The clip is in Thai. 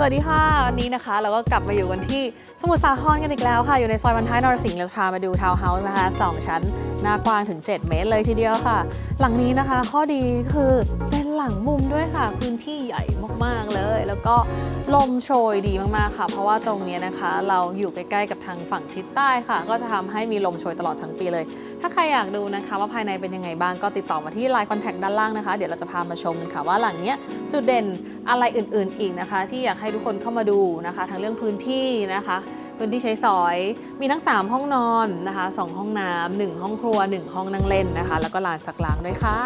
สวัสดีค่ะวันนี้นะคะ เราก็กลับมาอยู่กันที่สมุทรสาครกันอีกแล้วค่ะ อยู่ในซอยบรรท้ายนรสิงห์เราจะพามาดูทาวน์เฮาส์นะคะ 2 ชั้น หน้ากว้างถึง 7 เมตรเลยทีเดียวค่ะ หลังนี้นะคะ ข้อดีคือเป็นหลังมุมด้วยค่ะ พื้นที่ใหญ่มากๆเลย ก็ลมโชยดีมากๆค่ะ เพราะว่าตรงนี้นะคะ เราอยู่ใกล้ๆกับทางฝั่งทิศใต้ค่ะ ก็จะทำให้มีลมโชยตลอดทั้งปีเลย ถ้าใครอยากดูนะคะ ว่าภายในเป็นยังไงบ้างก็ติดต่อมาที่ไลน์คอนแทคด้านล่างนะคะ เดี๋ยวเราจะพามาชมกันค่ะว่าหลังเนี้ยจุดเด่นอะไรอื่นๆ อีกนะคะ ที่อยากให้ทุกคนเข้ามาดูนะคะ ทั้งเรื่องพื้นที่นะคะพื้นที่ใช้สอยมีทั้ง 3 ห้องนอนนะคะ 2 ห้องน้ำหนึ่งห้องครัว 1 ห้องนั่งเล่นนะคะ แล้วก็ลานสักล้างด้วยค่ะ